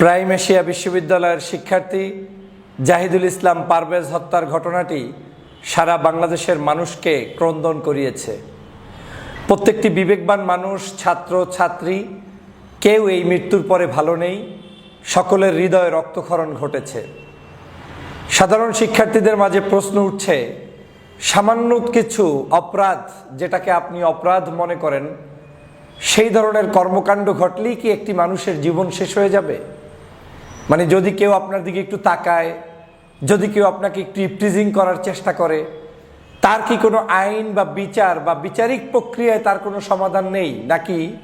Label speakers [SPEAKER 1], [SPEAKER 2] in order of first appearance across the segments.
[SPEAKER 1] Prime Asia বিশ্ববিদ্যালয়ের শিক্ষার্থী জাহিদুল ইসলাম পারভেজ হত্যার ঘটনাটি সারা বাংলাদেশের মানুষকে ক্রন্দন করিয়েছে। প্রত্যেকটি বিবেকবান মানুষ, ছাত্র, ছাত্রী, কেউ এই মৃত্যুর পরে ভালো নেই, সকলের হৃদয়ে রক্তক্ষরণ ঘটেছে। সাধারণ শিক্ষার্থীদের মাঝে প্রশ্ন উঠছে, সামান্য কিছু অপরাধ যেটাকে আপনি অপরাধ মনে করেন সেই ধরনের কর্মকাণ্ড ঘটলেই কি একটি মানুষের জীবন শেষ হয়ে যাবে? মানে যদি কেউ আপনার দিকে একটু তাকায়, যদি কেউ আপনাকে একটু ইপটিজিং করার চেষ্টা করে, তার কি কোনো আইন বা বিচার বা বিচারিক প্রক্রিয়ায় তার কোনো সমাধান নেই? নাকি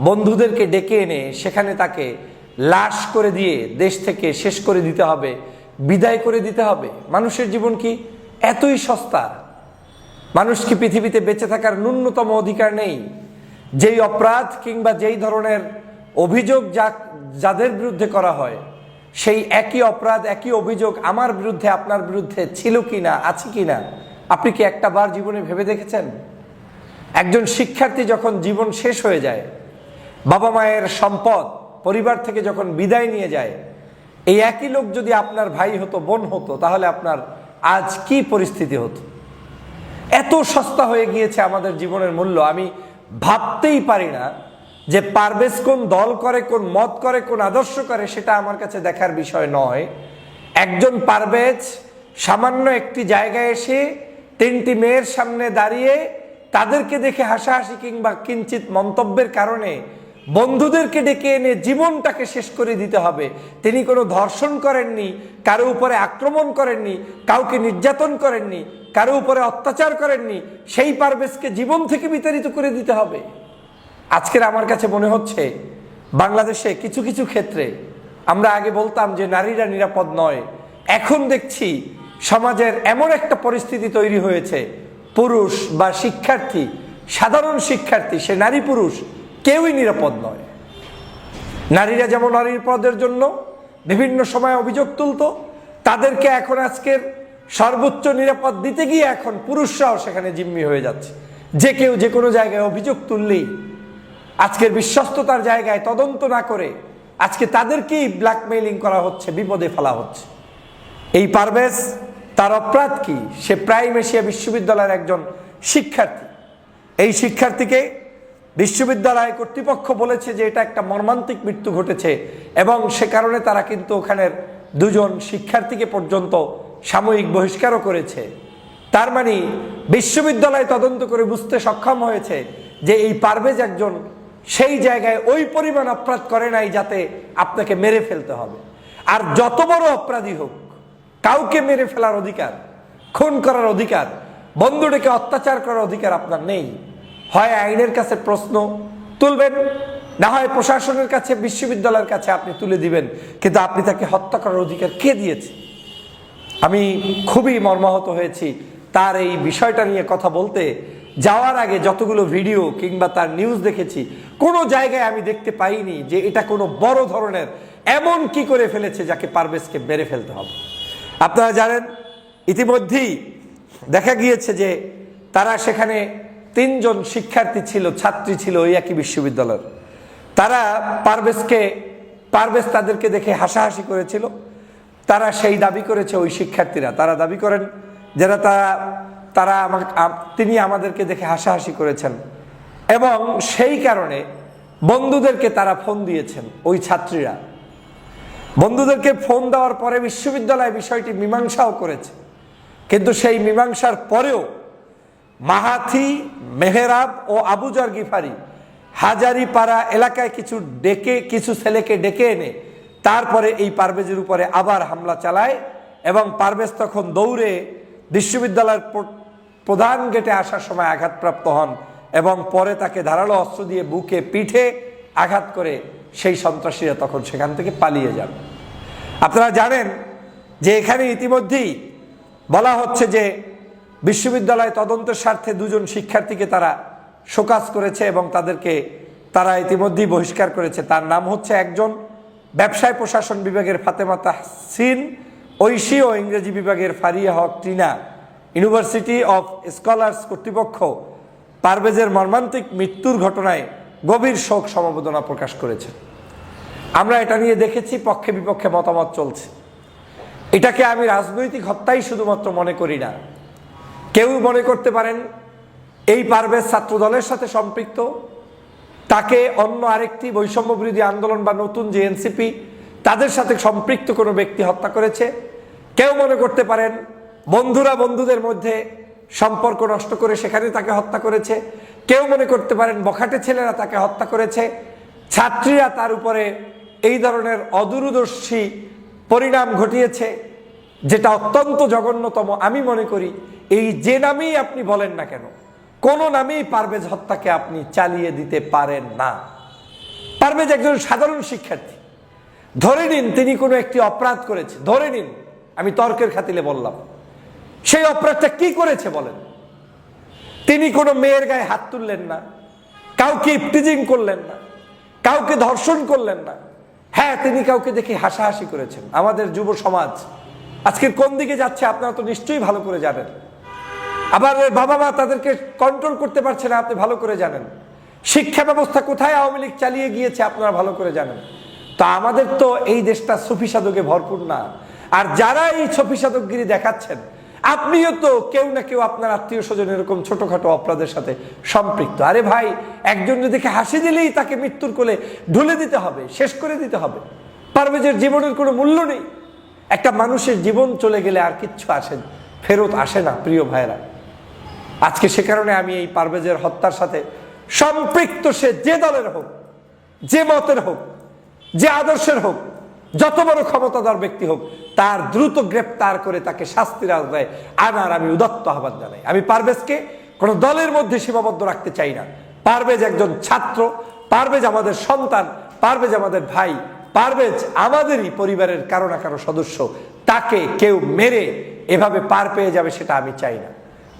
[SPEAKER 1] বন্ধুদেরকে ডেকে এনে সেখানে তাকে লাশ করে দিয়ে দেশ থেকে শেষ করে দিতে হবে, বিদায় করে দিতে হবে? মানুষের জীবন কি এতই সস্তা? মানুষ কি পৃথিবীতে বেঁচে থাকার ন্যূনতম অধিকার নেই? যেই অপরাধ কিংবা যেই ধরনের অভিযোগ যা যাদের বিরুদ্ধে করা হয়, সেই একই অপরাধ, একই অভিযোগ আমার বিরুদ্ধে, আপনার বিরুদ্ধে ছিল কি না আছে কি না আপনি কি একটা বার জীবনে ভেবে দেখেছেন? একজন শিক্ষার্থী যখন জীবন শেষ হয়ে যায়, বাবা মায়ের সম্পদ, পরিবার থেকে যখন বিদায় নিয়ে যায়, এই একই লোক যদি আপনার ভাই হতো, বোন হতো, তাহলে আপনার আজ কি পরিস্থিতি হতো? এত সস্তা হয়ে গিয়েছে আমাদের জীবনের মূল্য। আমি ভাবতেই পারি না যে পারভেজ কোন দল করে, কোন মত করে, কোন আদর্শ করে, সেটা আমার কাছে দেখার বিষয় নয়। একজন পারভেজ সামান্য একটি জায়গায় এসে তিনটি মেয়ের সামনে দাঁড়িয়ে তাদেরকে দেখে হাসাহাসি কিংবা কিঞ্চিত মন্তব্যের কারণে বন্ধুদেরকে ডেকে এনে জীবনটাকে শেষ করে দিতে হবে। তিনি কোনো ধর্ষণ করেননি, কারও উপরে আক্রমণ করেননি, কাউকে নির্যাতন করেননি, কারও উপরে অত্যাচার করেননি, সেই পারভেজকে জীবন থেকে বিতাড়িত করে দিতে হবে। আজকের আমার কাছে মনে হচ্ছে, বাংলাদেশে কিছু কিছু ক্ষেত্রে আমরা আগে বলতাম যে নারীরা নিরাপদ নয়। এখন দেখছি সমাজের এমন একটা পরিস্থিতি তৈরি হয়েছে, পুরুষ বা শিক্ষার্থী, সাধারণ শিক্ষার্থী, সে নারী পুরুষ কেউই নিরাপদ নয়। নারীরা যেমন নারীর পদের জন্য বিভিন্ন সময় অভিযোগ তুলতো, তাদেরকে এখন আজকের সর্বোচ্চ নিরাপদ দিতে গিয়ে এখন পুরুষরাও সেখানে জিম্মি হয়ে যাচ্ছে। যে কেউ যে কোনো জায়গায় অভিযোগ তুললেই আজকের বিশ্বস্ততার জায়গায় তদন্ত না করে আজকে তাদেরকেই ব্ল্যাকমেইলিং করা হচ্ছে, বিপদে ফেলা হচ্ছে। এই পারভেজ, তার অপরাধ কি? সে প্রাইম এশিয়া বিশ্ববিদ্যালয়ের একজন শিক্ষার্থী। এই শিক্ষার্থীকে বিশ্ববিদ্যালয় কর্তৃপক্ষ বলেছে যে এটা একটা মর্মান্তিক মৃত্যু ঘটেছে এবং সে কারণে তারা কিন্তু ওখানের দুজন শিক্ষার্থীকে পর্যন্ত সাময়িক বহিষ্কারও করেছে। তার মানে বিশ্ববিদ্যালয় তদন্ত করে বুঝতে সক্ষম হয়েছে যে এই পারভেজ একজন সেই জায়গায় ওই পরিমাণ অপরাধ করে নাই যাতে আপনাকে মেরে ফেলতে হবে। আর যত বড় অপরাধী হোক, কাউকে মেরে ফেলার অধিকার, খুন করার অধিকার, বন্ধুটিকে অত্যাচার করার অধিকার আপনার নেই। হয় আইনের কাছে প্রশ্ন তুলবেন, না হয় প্রশাসনের কাছে, বিশ্ববিদ্যালয়ের কাছে আপনি তুলে দিবেন, কিন্তু আপনি তাকে হত্যা করার অধিকার কে দিয়েছে? আমি খুবই মর্মাহত হয়েছি তার এই বিষয়টা নিয়ে কথা বলতে। যাওয়ার আগে যতগুলো ভিডিও কিংবা তার নিউজ দেখেছি, কোনো জায়গায় আমি দেখতে পাইনি যে এটা কোনো বড় ধরনের, এমন কি করে ফেলেছে যাকে পারভেজকে মেরে ফেলতে হবে। আপনারা জানেন, ইতিমধ্যেই দেখা গিয়েছে যে তারা সেখানে তিনজন শিক্ষার্থী ছিল, ছাত্রী ছিল ওই একই বিশ্ববিদ্যালয়ের। তারা পারভেজকে, পারভেজ তাদেরকে দেখে হাসাহাসি করেছিল। তারা সেই দাবি করেছে ওই শিক্ষার্থীরা। তারা দাবি করেন যারা তারা তারা আমাকে তিনি আমাদেরকে দেখে হাসাহাসি করেছেন। এবং সেই কারণে বন্ধুদেরকে তারা ফোন দিয়েছেন ওই ছাত্রীরা। বন্ধুদেরকে ফোন দেওয়ার পরে বিশ্ববিদ্যালয় বিষয়টি মীমাংসাও করেছে। কিন্তু সেই মীমাংসার পরেও মাহাথি, মেহরাব ও আবুজার গিফারি হাজারিপাড়া এলাকায় কিছু ডেকে, কিছু ছেলেকে ডেকে এনে তারপরে এই পারভেজের উপরে আবার হামলা চালায় এবং পারভেজ তখন দৌড়ে বিশ্ববিদ্যালয়ের প্রধান গেটে আসার সময় আঘাতপ্রাপ্ত হন এবং পরে তাকে ধারালো অস্ত্র দিয়ে বুকে পিঠে আঘাত করে সেই সন্ত্রাসীরা তখন সেখান থেকে পালিয়ে যান। আপনারা জানেন যে এখানে ইতিমধ্যেই বলা হচ্ছে যে বিশ্ববিদ্যালয় তদন্তের স্বার্থে দুজন শিক্ষার্থীকে তারা শোকাজ করেছে এবং তাদেরকে তারা ইতিমধ্যেই বহিষ্কার করেছে। তার নাম হচ্ছে একজন ব্যবসায় প্রশাসন বিভাগের ফাতেমা তাহসিন, ঐশী ও ইংরেজি বিভাগের Faria Haque Tina. University of Scholars কর্তৃপক্ষ পারভেজের মর্মান্তিক মৃত্যুর ঘটনায় গভীর শোক সমবেদনা প্রকাশ করেছে। আমরা এটা নিয়ে দেখেছি পক্ষে বিপক্ষে মতামত চলছে। এটাকে আমি রাজনৈতিক হত্যাই শুধুমাত্র মনে করি না। কেউ মনে করতে পারেন এই পারভেজ ছাত্র দলের সাথে সম্পৃক্ত? তাকে অন্য আরেকটি বৈষম্য বিরোধী আন্দোলন বা নতুন যে এনসিপি, তাদের সাথে সম্পৃক্ত কোনো ব্যক্তি হত্যা করেছে? কেউ মনে করতে পারেন বন্ধুরা বন্ধুদের মধ্যে সম্পর্ক নষ্ট করে সেখানে তাকে হত্যা করেছে? কেউ মনে করতে পারেন বখাটে ছেলেরা তাকে হত্যা করেছে? ছাত্রীরা তার উপরে এই ধরনের অদূরদর্শী পরিণাম ঘটিয়েছে? যেটা অত্যন্ত জঘন্যতম, আমি মনে করি এই যে নামেই আপনি বলেন না কেন, কোনো নামেই পারভেজ হত্যাকে আপনি চালিয়ে দিতে পারেন না। পারভেজ একজন সাধারণ শিক্ষার্থী। ধরে নিন তিনি কোনো একটি অপরাধ করেছে, ধরে নিন, আমি তর্কের খাতিলে বললাম। সেই অপরাধটা কি করেছে বলেন? তিনি কোনো মেয়ের গায়ে হাত তুললেন না, কাউকে ইফটিজিং করলেন না, কাউকে ধর্ষণ করলেন না। হ্যাঁ তিনি কাউকে দেখে হাসাহাসি করেছেন। আমাদের যুব সমাজ আজকের কোন দিকে যাচ্ছে আপনারা তো নিশ্চয়ই ভালো করে জানেন। আবার বাবা মা তাদেরকে কন্ট্রোল করতে পারছে না, আপনি ভালো করে জানেন। শিক্ষা ব্যবস্থা কোথায় আওয়ামী লীগ চালিয়ে গিয়েছে আপনারা ভালো করে জানেন। তো আমাদের তো এই দেশটা সুফি সাধকে ভরপুর না। আর যারা এই সফি সাধকগিরি দেখাচ্ছেন, আপনিও তো কেউ না কেউ আপনার আত্মীয় স্বজন এরকম ছোটখাটো অপরাধের সাথে সম্পৃক্ত। আরে ভাই, একজন দেখে হাসি দিলেই তাকে মৃত্যুর কোলে ঢুলে দিতে হবে, শেষ করে দিতে হবে। পারভেজের জীবনের কোনো মূল্য নেই। একটা মানুষের জীবন চলে গেলে আর কিচ্ছু আসে ফেরত আসে না, প্রিয় ভাইরা আজকে সে কারণে আমি এই পারভেজের হত্যার সাথে সম্পৃক্ত সে যে দলের হোক, যে মতের হোক, যে আদর্শের হোক, যত বড় ক্ষমতাধর ব্যক্তি হোক, তার দ্রুত গ্রেপ্তার করে তাকে শাস্তির আওতায় আনার আমি উদত্ত আহ্বান জানাই। আমি পারভেজকে কোনো দলের মধ্যে সীমাবদ্ধ রাখতে চাই না। পারভেজ একজন ছাত্র, পারভেজ আমাদের সন্তান, পারভেজ আমাদের ভাই পারভেজ আমাদেরই পরিবারের কারও না কারও সদস্য তাকে কেউ মেরে এভাবে পার পেয়ে যাবে সেটা আমি চাই না।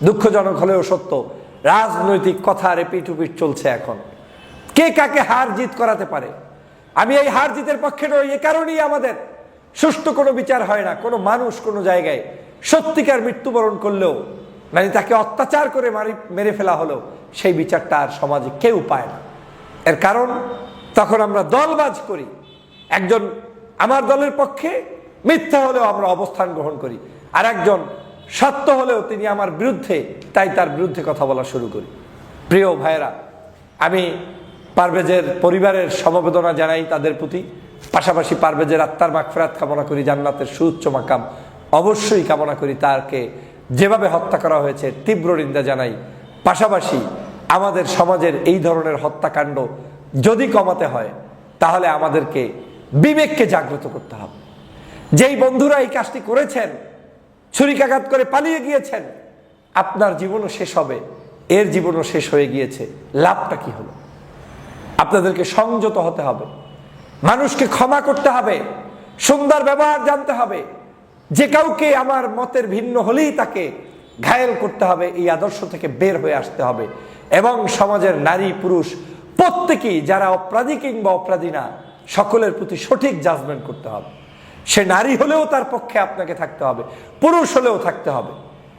[SPEAKER 1] দুঃখজনক হলেও সত্য, রাজনৈতিক কথা রেপিট উপিট চলছে এখন। কে কাকে হার জিত করাতে পারে? আমি এই হার জিতের পক্ষে নই, এ কারণেই আমাদের। সুষ্ঠু কোনো বিচার হয় না, কোনো মানুষ কোনো জায়গায় সত্যিকার মৃত্যুবরণ করলেও মানে তাকে অত্যাচার করে মারি, মেরে ফেলা হলেও সেই বিচারটা আর সমাজে কেউ পায় না। এর কারণ, তখন আমরা দলবাজ করি। একজন আমার দলের পক্ষে মিথ্যা হলেও আমরা অবস্থান গ্রহণ করি। আর একজন সত্য হলেও তিনি আমার বিরুদ্ধে, তাই তার বিরুদ্ধে কথা বলা শুরু করি। প্রিয় ভাইয়েরা, আমি পারভেজের পরিবারের সমবেদনা জানাই তাদের প্রতি। পাশাপাশি পারভেজের আত্মার মাগফেরাত কামনা করি, জান্নাতের সুউচ্চ মাকাম অবশ্যই কামনা করি তাকে যেভাবে হত্যা করা হয়েছে, তীব্র নিন্দা জানাই। পাশাপাশি আমাদের সমাজের এই ধরনের হত্যাকাণ্ড যদি কমাতে হয়, তাহলে আমাদেরকে বিবেককে জাগ্রত করতে হবে। যেই বন্ধুরা এই কাজটি করেছেন, ছুরিকাঘাত করে পালিয়ে গিয়েছেন, আপনার জীবনও শেষ হবে। এর জীবনও শেষ হয়ে গিয়েছে। লাভটা কি হলো? আপনাদেরকে সংযত হতে হবে। মানুষকে ক্ষমা করতে হবে। সুন্দর ব্যবহার জানতে হবে। যে কাউকে আমার মতের ভিন্ন হলেই তাকে ঘায়েল করতে হবে, এই আদর্শ থেকে বের হয়ে আসতে হবে। এবং সমাজের নারী, পুরুষ, প্রত্যেকেই, যারা অপরাধী কিংবা অপরাধী না সকলের প্রতি সঠিক জাজমেন্ট করতে হবে। সে নারী হলেও তার পক্ষে আপনাকে থাকতে হবে, পুরুষ হলেও থাকতে হবে।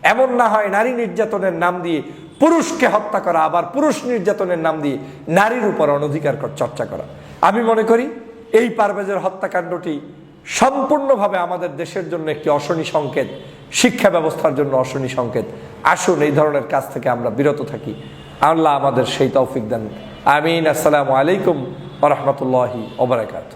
[SPEAKER 1] এমন না হয় নারী নির্যাতনের নাম দিয়ে পুরুষকে হত্যা করা, আবার পুরুষ নির্যাতনের নাম দিয়ে নারীর উপর অনধিকার কর- চর্চা করা। আমি মনে করি এই পারভেজের হত্যাকাণ্ডটি সম্পূর্ণভাবে আমাদের দেশের জন্য একটি অশনি সংকেত, শিক্ষা ব্যবস্থার জন্য অশনি সংকেত। আসুন এই ধরনের কাজ থেকে আমরা বিরত থাকি। আল্লাহ আমাদের সেই তৌফিক দেন। আমিন। আসসালামু আলাইকুম। ورحمة الله وبركاته.